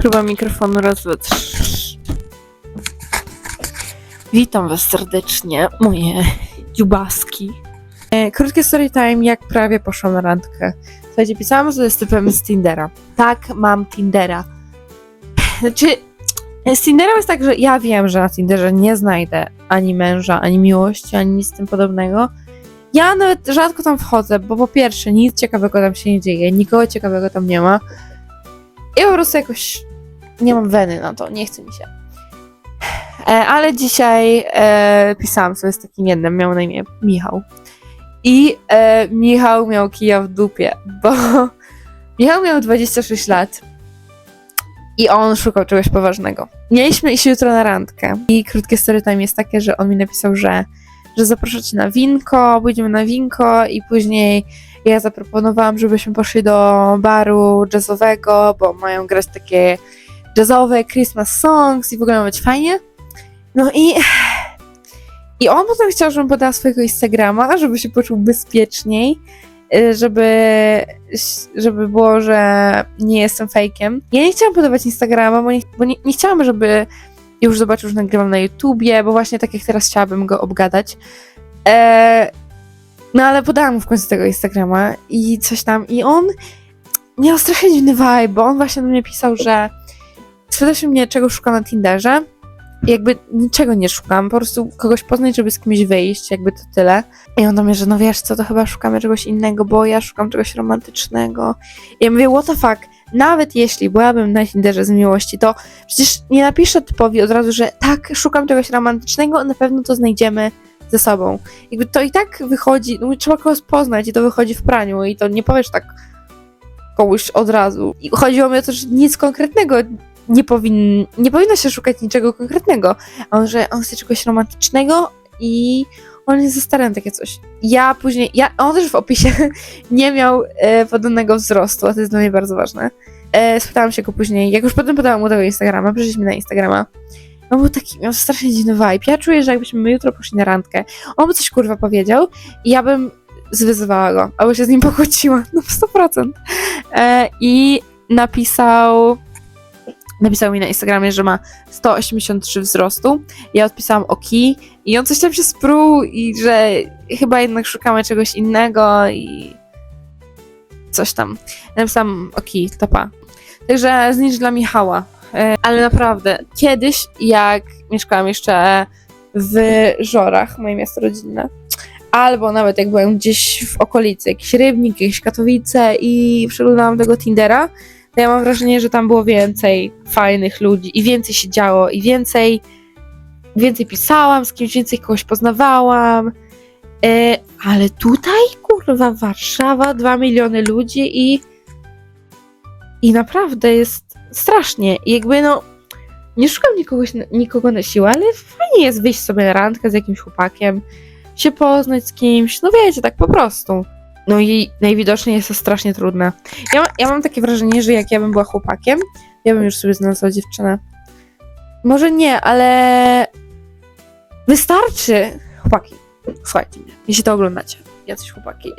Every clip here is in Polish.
Próba mikrofonu raz, dwa, trzy. Witam was serdecznie, moje dziubaski. E, krótkie story time, jak prawie poszłam na randkę. Słuchajcie, pisałam sobie z typem z Tindera. Tak, mam Tindera. Znaczy, e, z Tinderem jest tak, że ja wiem, że na Tinderze nie znajdę ani męża, ani miłości, ani nic tym podobnego. Ja nawet rzadko tam wchodzę, bo po pierwsze, nic ciekawego tam się nie dzieje, nikogo ciekawego tam nie ma. I po prostu jakoś nie mam weny na to, nie chce mi się. E, ale dzisiaj e, pisałam sobie z takim jednym, miał na imię Michał. I e, Michał miał kija w dupie, bo Michał miał 26 lat i on szukał czegoś poważnego. Mieliśmy iść jutro na randkę i krótkie story time jest takie, że on mi napisał, że, że zaproszę cię na winko, pójdziemy na winko i później ja zaproponowałam, żebyśmy poszli do baru jazzowego, bo mają grać takie jazzowe Christmas songs i w ogóle ma być fajnie. No i i on potem chciał, żebym podała swojego Instagrama, żeby się poczuł bezpieczniej, y, żeby, żeby było, że nie jestem fejkiem. Ja nie chciałam podawać Instagrama, bo nie, bo nie, nie chciałam, żeby już zobaczył, że nagrywam na YouTubie, bo właśnie tak jak teraz chciałabym go obgadać. E, no ale podałam mu w końcu tego Instagrama i coś tam. I on miał strasznie dziwny vibe, bo on właśnie do mnie pisał, że spytał się mnie, czego szukam na Tinderze. Jakby niczego nie szukam, po prostu kogoś poznać, żeby z kimś wyjść, jakby to tyle. I on do mnie, że no wiesz co, to chyba szukamy czegoś innego, bo ja szukam czegoś romantycznego. I ja mówię, what the fuck, nawet jeśli byłabym na Tinderze z miłości, to przecież nie napiszę typowi od razu, że tak, szukam czegoś romantycznego, na pewno to znajdziemy ze sobą. Jakby to i tak wychodzi, no trzeba kogoś poznać i to wychodzi w praniu i to nie powiesz tak komuś od razu. I chodziło mi o to, że nic konkretnego nie, powin, nie powinno się szukać niczego konkretnego. A on, że on chce czegoś romantycznego i on jest za stary na takie coś. Ja później, ja, on też w opisie nie miał e, podanego wzrostu, a to jest dla mnie bardzo ważne. E, spytałam się go później, jak już potem podałam mu tego Instagrama, przyszliśmy na Instagrama. On był taki, miał strasznie dziwny vibe. Ja czuję, że jakbyśmy my jutro poszli na randkę, on by coś kurwa powiedział i ja bym zwyzywała go, albo się z nim pokłóciła, no w 100%. E, I napisał, napisał mi na Instagramie, że ma 183 wzrostu. Ja odpisałam OK i on coś tam się spruł i że chyba jednak szukamy czegoś innego i coś tam. Napisałam OK, to pa. Także znicz dla Michała. E, Ale naprawdę, kiedyś jak mieszkałam jeszcze w Żorach, moje miasto rodzinne, albo nawet jak byłem gdzieś w okolicy, jakiś Rybnik, jakieś Katowice i przeglądałam tego Tindera, to ja mam wrażenie, że tam było więcej fajnych ludzi i więcej się działo i więcej więcej pisałam, z kimś więcej kogoś poznawałam. E, ale tutaj, kurwa, Warszawa, 2 miliony ludzi i i naprawdę jest strasznie. I jakby no nie szukam nikogo, nikogo na siłę, ale fajnie jest wyjść sobie na randkę z jakimś chłopakiem, się poznać z kimś, no wiecie, tak po prostu. No i najwidoczniej jest to strasznie trudne. Ja, ja mam takie wrażenie, że jak ja bym była chłopakiem, ja bym już sobie znalazła dziewczynę. Może nie, ale wystarczy. Chłopaki, słuchajcie mnie, jeśli to oglądacie, jacyś chłopaki.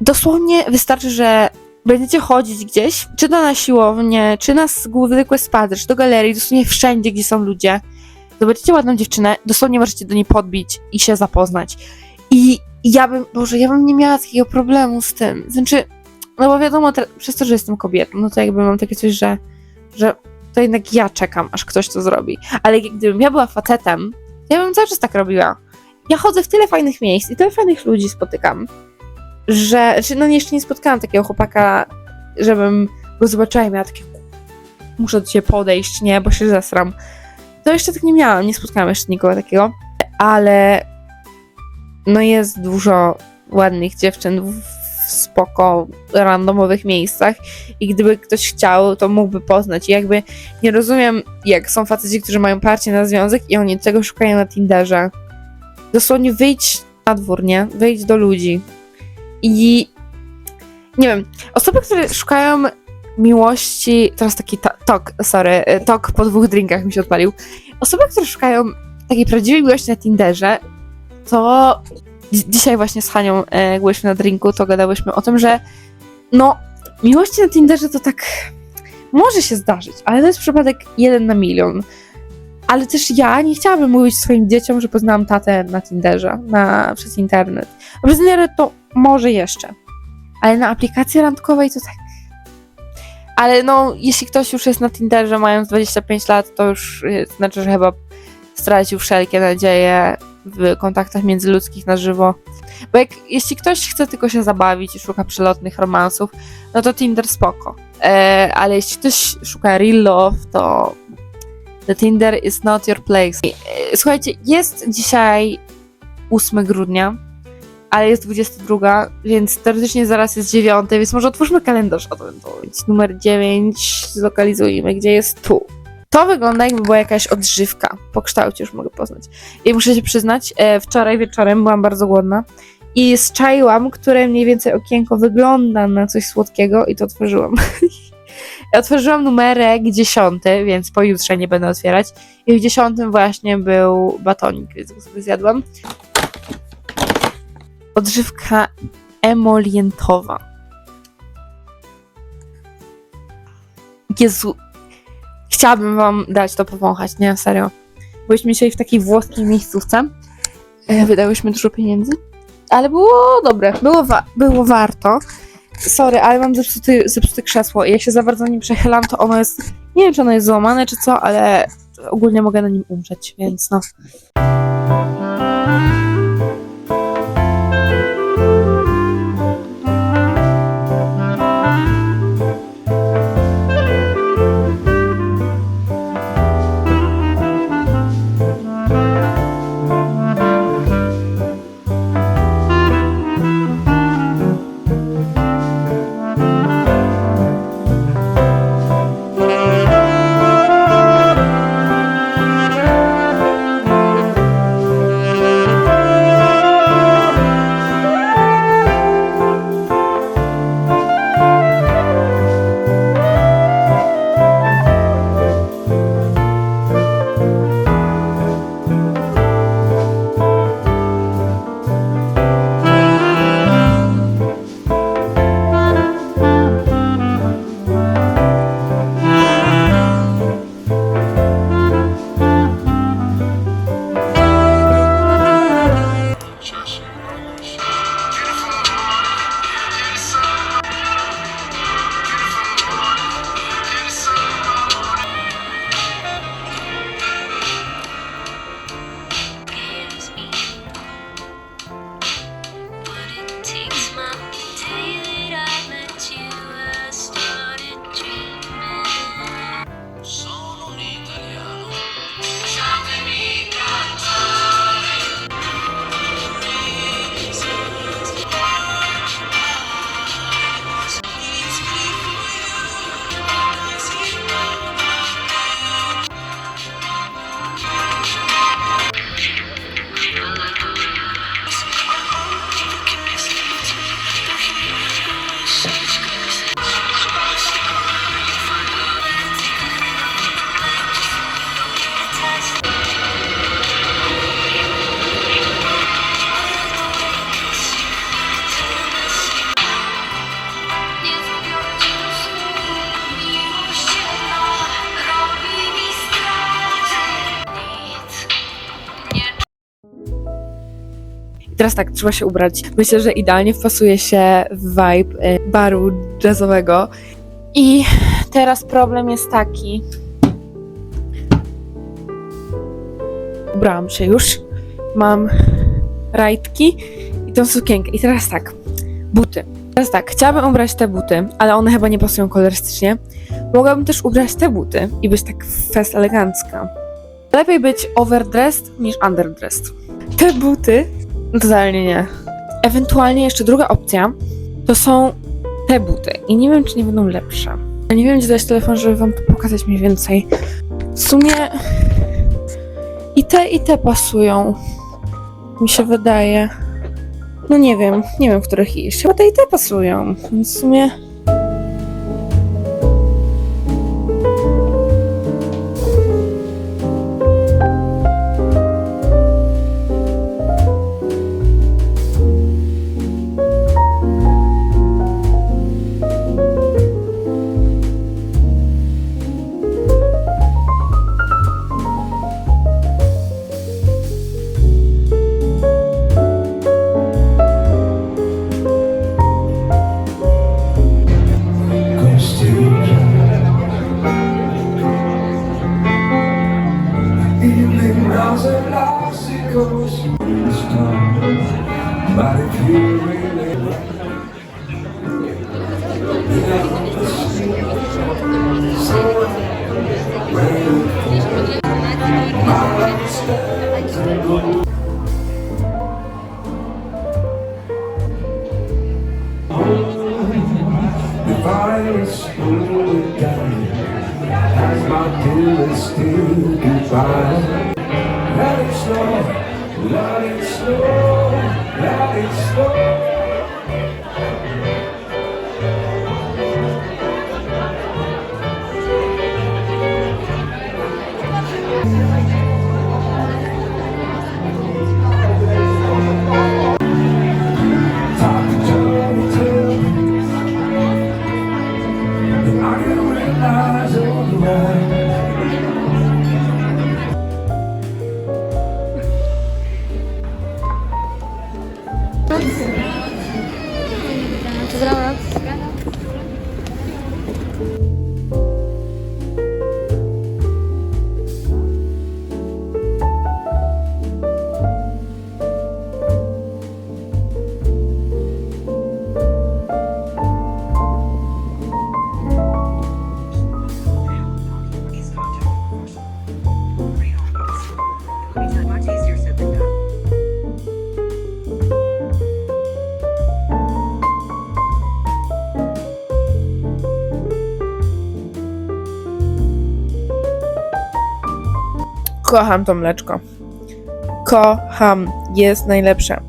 Dosłownie wystarczy, że będziecie chodzić gdzieś, czy to na siłownię, czy na zwykłe spacer, czy do galerii, dosłownie wszędzie, gdzie są ludzie. Zobaczycie ładną dziewczynę, dosłownie możecie do niej podbić i się zapoznać. I ja bym, Boże, ja bym nie miała takiego problemu z tym. Znaczy, no bo wiadomo, te, przez to, że jestem kobietą, no to jakby mam takie coś, że, że to jednak ja czekam, aż ktoś to zrobi. Ale gdybym ja była facetem, to ja bym cały czas tak robiła. Ja chodzę w tyle fajnych miejsc i tyle fajnych ludzi spotykam, że, znaczy, no jeszcze nie spotkałam takiego chłopaka, żebym go zobaczyła i miała takie muszę do ciebie podejść, nie, bo się zesram. To jeszcze tak nie miałam, nie spotkałam jeszcze nikogo takiego, ale no jest dużo ładnych dziewczyn w spoko, randomowych miejscach i gdyby ktoś chciał, to mógłby poznać. I jakby nie rozumiem, jak są faceci, którzy mają parcie na związek i oni tego szukają na Tinderze. Dosłownie wyjdź na dwór, nie? Wyjdź do ludzi. I nie wiem, osoby, które szukają miłości, teraz taki to- tok, sorry, tok po dwóch drinkach mi się odpalił. Osoby, które szukają takiej prawdziwej miłości na Tinderze, to dzi- dzisiaj właśnie z Hanią, e, byliśmy na drinku, to gadałyśmy o tym, że no, miłości na Tinderze to tak Może się zdarzyć, ale to jest przypadek jeden na milion. Ale też ja nie chciałabym mówić swoim dzieciom, że poznałam tatę na Tinderze, na, przez internet. A to może jeszcze. Ale na aplikacji randkowej to tak. Ale no, jeśli ktoś już jest na Tinderze mając 25 lat, to już y, znaczy, że chyba stracił wszelkie nadzieje w kontaktach międzyludzkich na żywo. Bo jak, jeśli ktoś chce tylko się zabawić i szuka przelotnych romansów, no to Tinder spoko. E, ale jeśli ktoś szuka real love, to the Tinder is not your place. E, słuchajcie, jest dzisiaj 8 grudnia, ale jest 22, więc teoretycznie zaraz jest 9, więc może otwórzmy kalendarz adwentowy. Numer 9, zlokalizujmy, gdzie jest tu. To wygląda jakby była jakaś odżywka. Po kształcie już mogę poznać. I muszę się przyznać, e, wczoraj wieczorem byłam bardzo głodna i zczaiłam, które mniej więcej okienko wygląda na coś słodkiego i to otworzyłam. Otworzyłam numerek dziesiąty, więc pojutrze nie będę otwierać. I w dziesiątym właśnie był batonik, więc go sobie zjadłam. Odżywka emolientowa. Jezu, chciałabym wam dać to powąchać, nie? Serio. Byliśmy dzisiaj w takiej włoskiej miejscówce. E, Wydałyśmy dużo pieniędzy, ale było dobre, było, wa- było warto. Sorry, ale mam zepsuty, zepsute krzesło i jak się za bardzo nim przechylam, to ono jest, nie wiem czy ono jest złamane czy co, ale ogólnie mogę na nim umrzeć, więc no. Teraz tak, trzeba się ubrać. Myślę, że idealnie wpasuje się w vibe e, baru jazzowego. I teraz problem jest taki. Ubrałam się już. Mam rajtki i tą sukienkę. I teraz tak, buty. Teraz tak, chciałabym ubrać te buty, ale one chyba nie pasują kolorystycznie. Mogłabym też ubrać te buty i być tak fest elegancka. Lepiej być overdressed niż underdressed. Te buty Totalnie nie. Ewentualnie jeszcze druga opcja to są te buty. I nie wiem, czy nie będą lepsze. Ja nie wiem, gdzie dać telefon, żeby wam pokazać mniej więcej. W sumie i te, i te pasują. Mi się wydaje. No nie wiem, nie wiem, których iść. Chyba te i te pasują. W sumie Feeling miles and lost, it goes through time. But if you really Someone waiting for my life. Is slowly dying as my dearest still goodbye. Let it snow, let it snow, let it snow. Kocham to mleczko. Kocham. Jest najlepsze.